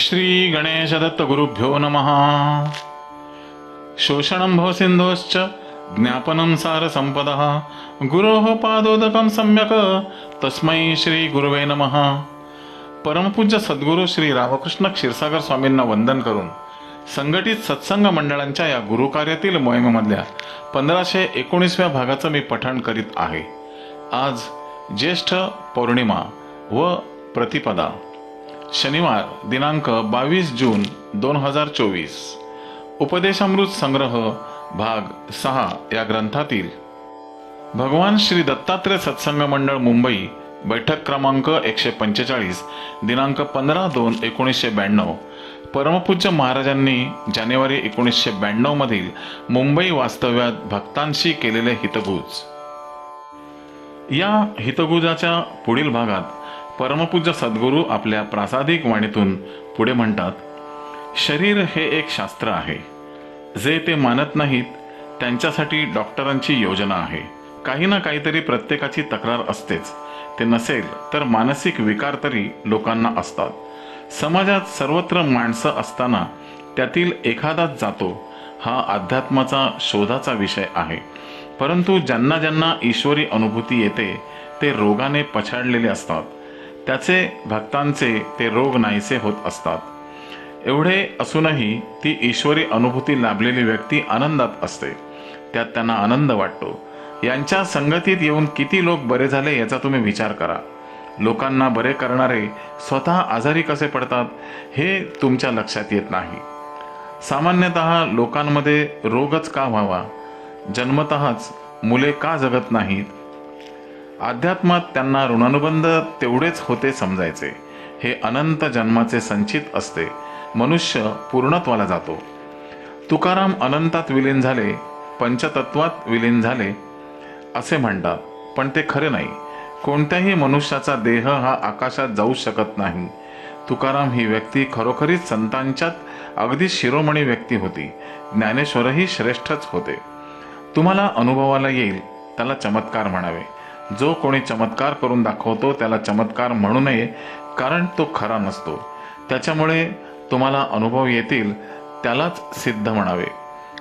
श्री गणेश दत्त गुरुभ्यो नमः। शोषणं भवसिन्धोश्च ज्ञापनं सारसम्पदः। गुरोः पादोदकं सम्यक्। तस्मै श्री गुरुवे नमः। परमपूज्य सद्गुरू श्री रामकृष्ण क्षीरसागर स्वामींना वंदन करून संघटित सत्संग मंडळांच्या या गुरुकार्यातील मोहिमेमधल्या पंधराशे एकोणीसव्या भागाचं मी पठण करीत आहे. आज ज्येष्ठ पौर्णिमा व प्रतिपदा. शनिवार दिनांक बावीस जून दोन हजार चोवीस. उपदेशामृत संग्रह भाग सहा या ग्रंथातील. भगवान श्री दत्तात्रय सत्संग मंडळ मुंबई बैठक क्रमांक एकशे पंचेचाळीस दिनांक पंधरा दोन एकोणीसशे ब्याण्णव. परमपूज्य महाराजांनी जानेवारी एकोणीसशे ब्याण्णवमधील मुंबई वास्तव्यात भक्तांशी केलेले हितगुज. या हितगुजाच्या पुढील भागात परमपूज्य सद्गुरू आपल्या प्रासादिक वाणीतून पुढे म्हणतात शरीर हे एक शास्त्र आहे. जे ते मानत नाहीत त्यांच्यासाठी डॉक्टरांची योजना आहे. काही ना काहीतरी प्रत्येकाची तक्रार असतेच. ते नसेल तर मानसिक विकार तरी लोकांना असतात. समाजात सर्वत्र माणसं असताना त्यातील एखादाच जातो हा अध्यात्माचा शोधाचा विषय आहे. परंतु ज्यांना ज्यांना ईश्वरी अनुभूती येते ते रोगाने पछाडलेले असतात. त्याचे भक्तांचे ते रोग नाहीसे होत असतात. एवढे असूनही ती ईश्वरी अनुभूती लाभलेली व्यक्ती आनंदात असते. त्यात त्यांना आनंद वाटतो. यांच्या संगतीत येऊन किती लोक बरे झाले याचा तुम्ही विचार करा. लोकांना बरे करणारे स्वतः आजारी कसे पडतात हे तुमच्या लक्षात येत नाही. सामान्यतः लोकांमध्ये रोगच का व्हावा? जन्मतःच मुले का जगत नाहीत? अध्यात्मात त्यांना ऋणानुबंध तेवढेच होते समजायचे. हे अनंत जन्माचे संचित असते. मनुष्य पूर्णत्वाला जातो. तुकाराम अनंतात विलीन झाले पंचतत्वात विलीन झाले असे म्हणतात. पण ते खरे नाही. कोणत्याही मनुष्याचा देह हा आकाशात जाऊ शकत नाही. तुकाराम ही व्यक्ती खरोखरीच संतांच्यात अगदी शिरोमणी व्यक्ती होती. ज्ञानेश्वरही श्रेष्ठच होते. तुम्हाला अनुभवाला येईल. त्याला चमत्कार म्हणावे. जो कोणी चमत्कार करून दाखवतो त्याला चमत्कार म्हणू नये कारण तो खरा नसतो. त्याच्यामुळे तुम्हाला अनुभव येतील त्यालाच सिद्ध म्हणावे.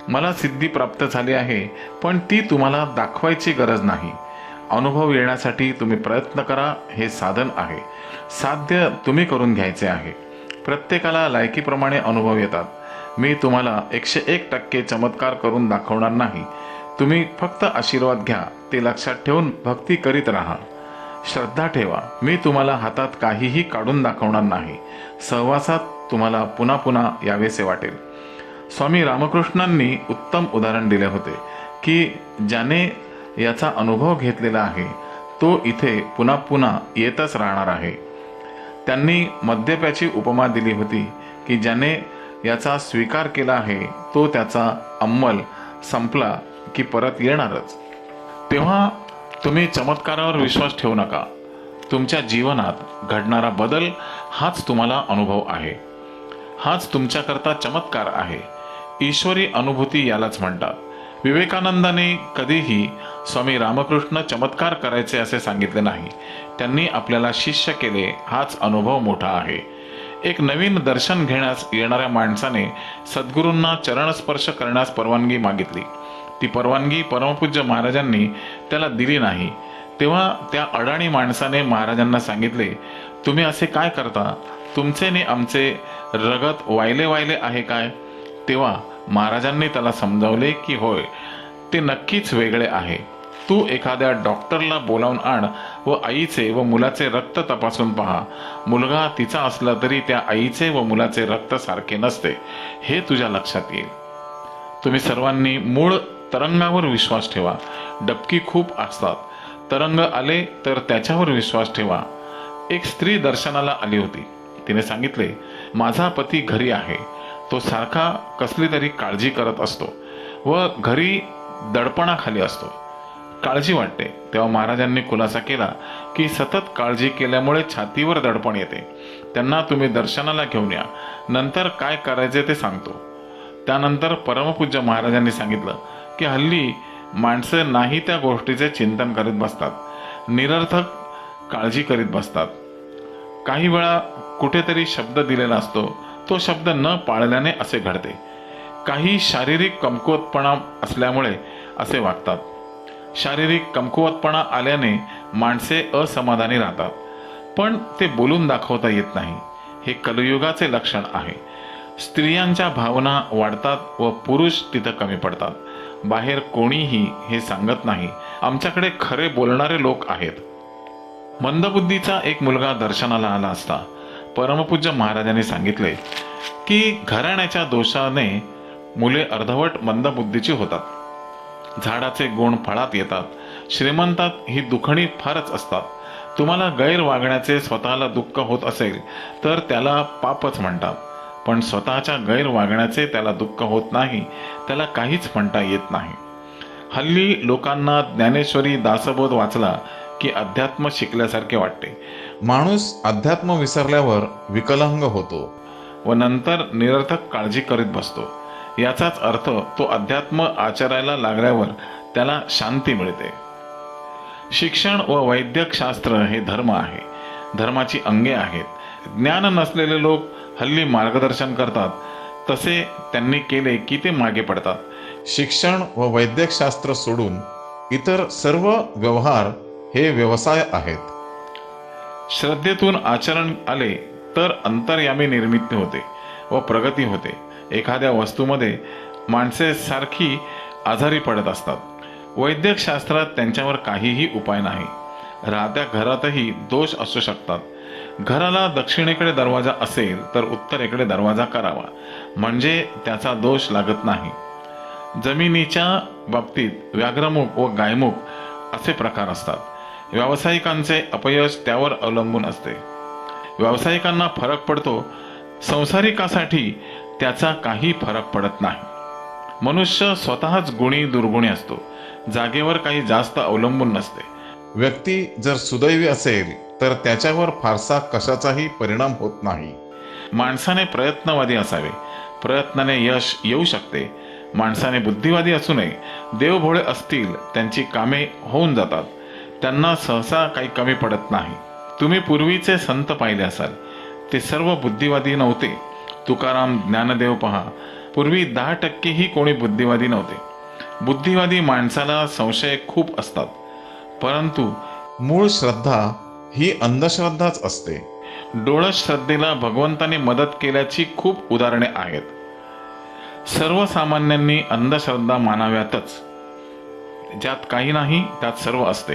मला सिद्धी प्राप्त झाली आहे पण ती तुम्हाला दाखवायची गरज नाही. अनुभव येण्यासाठी तुम्ही प्रयत्न करा हे साधन आहे. साध्य तुम्ही करून घ्यायचे आहे. प्रत्येकाला लायकीप्रमाणे अनुभव येतात. मी तुम्हाला एकशे एक टक्के चमत्कार करून दाखवणार नाही. तुम्ही फक्त आशीर्वाद घ्या. ते लक्षात ठेवून भक्ती करीत राहा. श्रद्धा ठेवा. मी तुम्हाला हातात काहीही काढून दाखवणार नाही. सहवासात तुम्हाला पुन्हा पुन्हा यावेसे वाटेल. स्वामी रामकृष्णांनी उत्तम उदाहरण दिले होते की ज्याने याचा अनुभव घेतलेला आहे तो इथे पुन्हा पुन्हा येतच राहणार आहे. त्यांनी मद्यप्याची उपमा दिली होती की ज्याने याचा स्वीकार केला आहे तो त्याचा अंमल संपला की परत येणारच. तेव्हा तुम्ही चमत्कारावर विश्वास ठेवू नका. तुमच्या जीवनात घडणारा बदल हाच तुम्हाला अनुभव आहे. हाच तुमच्याकरता चमत्कार आहे. ईश्वरी अनुभूती यालाच म्हणतात. विवेकानंदाने कधीही स्वामी रामकृष्ण चमत्कार करायचे असे सांगितले नाही. त्यांनी आपल्याला शिष्य केले हाच अनुभव मोठा आहे. एक नवीन दर्शन घेण्यास येणाऱ्या माणसाने सद्गुरूंना चरणस्पर्श करण्यास परवानगी मागितली. ती परवानगी परमपूज्य महाराजांनी त्याला दिली नाही. तेव्हा त्या अडाणी माणसाने महाराजांना सांगितले तुम्ही असे काय करता? तुमचे नि आमचे रगत वायले वायले आहे काय? तेव्हा महाराजांनी त्याला समजावले की होय ते नक्कीच वेगळे आहे. तू एखाद्या डॉक्टरला बोलावून आण व आईचे व मुलाचे रक्त तपासून पहा. मुलगा तिचा असला तरी त्या आईचे व मुलाचे रक्त सारखे नसते. हे तुझ्या लक्षात येईल. तुम्ही सर्वांनी मूळ तरंगावर विश्वास ठेवा. डबकी खूप असतात. तरंग आले तर त्याच्यावर विश्वास ठेवा. एक स्त्री दर्शनाला आली होती. तिने सांगितले माझा पती घरी आहे. तो सारखा कसली तरी काळजी करत असतो व घरी दडपणाखाली असतो. काळजी वाटते. तेव्हा महाराजांनी खुलासा केला की सतत काळजी केल्यामुळे छातीवर दडपण येते. त्यांना तुम्ही दर्शनाला घेऊन या. नंतर काय करायचे ते सांगतो. त्यानंतर परमपूज्य महाराजांनी सांगितलं की हल्ली माणसं नाही त्या गोष्टीचे चिंतन करीत बसतात. निरर्थक काळजी करीत बसतात. काही वेळा कुठेतरी शब्द दिलेला असतो तो शब्द न पाळल्याने असे घडते. काही शारीरिक कमकुवतपणा असल्यामुळे असे वागतात. शारीरिक कमकुवतपणा आल्याने माणसे असमाधानी राहतात. पण ते बोलून दाखवता येत नाही. हे कलयुगाचे लक्षण आहे. स्त्रियांच्या भावना वाढतात व पुरुष तिथं कमी पडतात. बाहेर कोणीही हे सांगत नाही. आमच्याकडे खरे बोलणारे लोक आहेत. मंदबुद्धीचा एक मुलगा दर्शनाला आला असता. परमपूज्य महाराजांनी सांगितले की घराण्याच्या दोषाने मुले अर्धवट मंदबुद्धीची होतात. झाडाचे गुण फळात येतात. श्रीमंतात ही दुखणी फारच असतात. तुम्हाला गैर वागण्याचे स्वतःला दुःख होत असेल तर त्याला पापच म्हणतात. पण स्वतःच्या गैर वागण्याचे त्याला दुःख होत नाही त्याला काहीच म्हणता येत नाही. हल्ली लोकांना ज्ञानेश्वरी दासबोध वाचला की अध्यात्म शिकल्यासारखे वाटते. माणूस अध्यात्म विसरल्यावर विकलांग होतो. व नंतर निरर्थक काळजी करीत बसतो. याचाच अर्थ तो अध्यात्म आचरायला लागल्यावर त्याला शांती मिळते. शिक्षण व वैद्यक शास्त्र हे धर्म आहे. धर्माची अंगे आहेत. ज्ञान नसलेले लोक हल्ली मार्गदर्शन करतात. तसे त्यांनी केले की ते मागे पडतात. शिक्षण व वैद्यकशास्त्र सोडून इतर सर्व व्यवहार हे व्यवसाय आहेत. श्रद्धेतून आचरण आले तर अंतर्यामी निर्मिती होते व प्रगती होते. एखाद्या वस्तूमध्ये माणसे सारखी आजारी पडत असतात. वैद्यकशास्त्रात त्यांच्यावर काहीही उपाय नाही. राहत्या घरातही दोष असू शकतात. घराला दक्षिणेकडे दरवाजा असेल तर उत्तरेकडे दरवाजा करावा. म्हणजे त्याचा दोष लागत नाही. जमिनीच्या बाबतीत व्याघ्रमुख व गायमुख असे प्रकार असतात. व्यावसायिकांचे अपयश त्यावर अवलंबून असते. व्यावसायिकांना फरक पडतो. संसारिकासाठी त्याचा काही फरक पडत नाही. मनुष्य स्वतःच गुणी दुर्गुणी असतो. जागेवर काही जास्त अवलंबून नसते. व्यक्ती जर सुदैवी असेल तर त्याच्यावर फारसा कशाचाही परिणाम होत नाही. माणसाने प्रयत्नवादी असावे. प्रयत्नाने यश येऊ शकते. माणसाने बुद्धिवादी असू नये. देवभोळे असतील त्यांची कामे होऊन जातात. त्यांना सहसा काही कमी पडत नाही. तुम्ही पूर्वीचे संत पाहिले असाल. ते सर्व बुद्धिवादी नव्हते. तुकाराम ज्ञानदेव पहा. पूर्वी दहा टक्केही कोणी बुद्धिवादी नव्हते. बुद्धिवादी माणसाला संशय खूप असतात. परंतु मूळ श्रद्धा ही अंधश्रद्धाच असते. डोळस श्रद्धेला भगवंताने मदत केल्याची खूप उदाहरणे आहेत. सर्वसामान्यांनी अंधश्रद्धा मानाव्यातच. ज्यात काही नाही त्यात सर्व असते.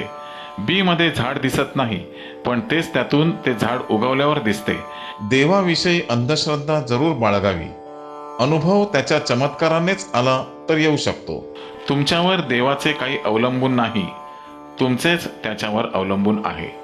बी मध्ये झाड दिसत नाही पण तेच त्यातून ते झाड उगवल्यावर दिसते. देवाविषयी अंधश्रद्धा जरूर बाळगावी. अनुभव त्याच्या चमत्कारानेच आला तर येऊ शकतो. तुमच्यावर देवाचे काही अवलंबून नाही. तुमचेच त्याच्यावर अवलंबून आहे.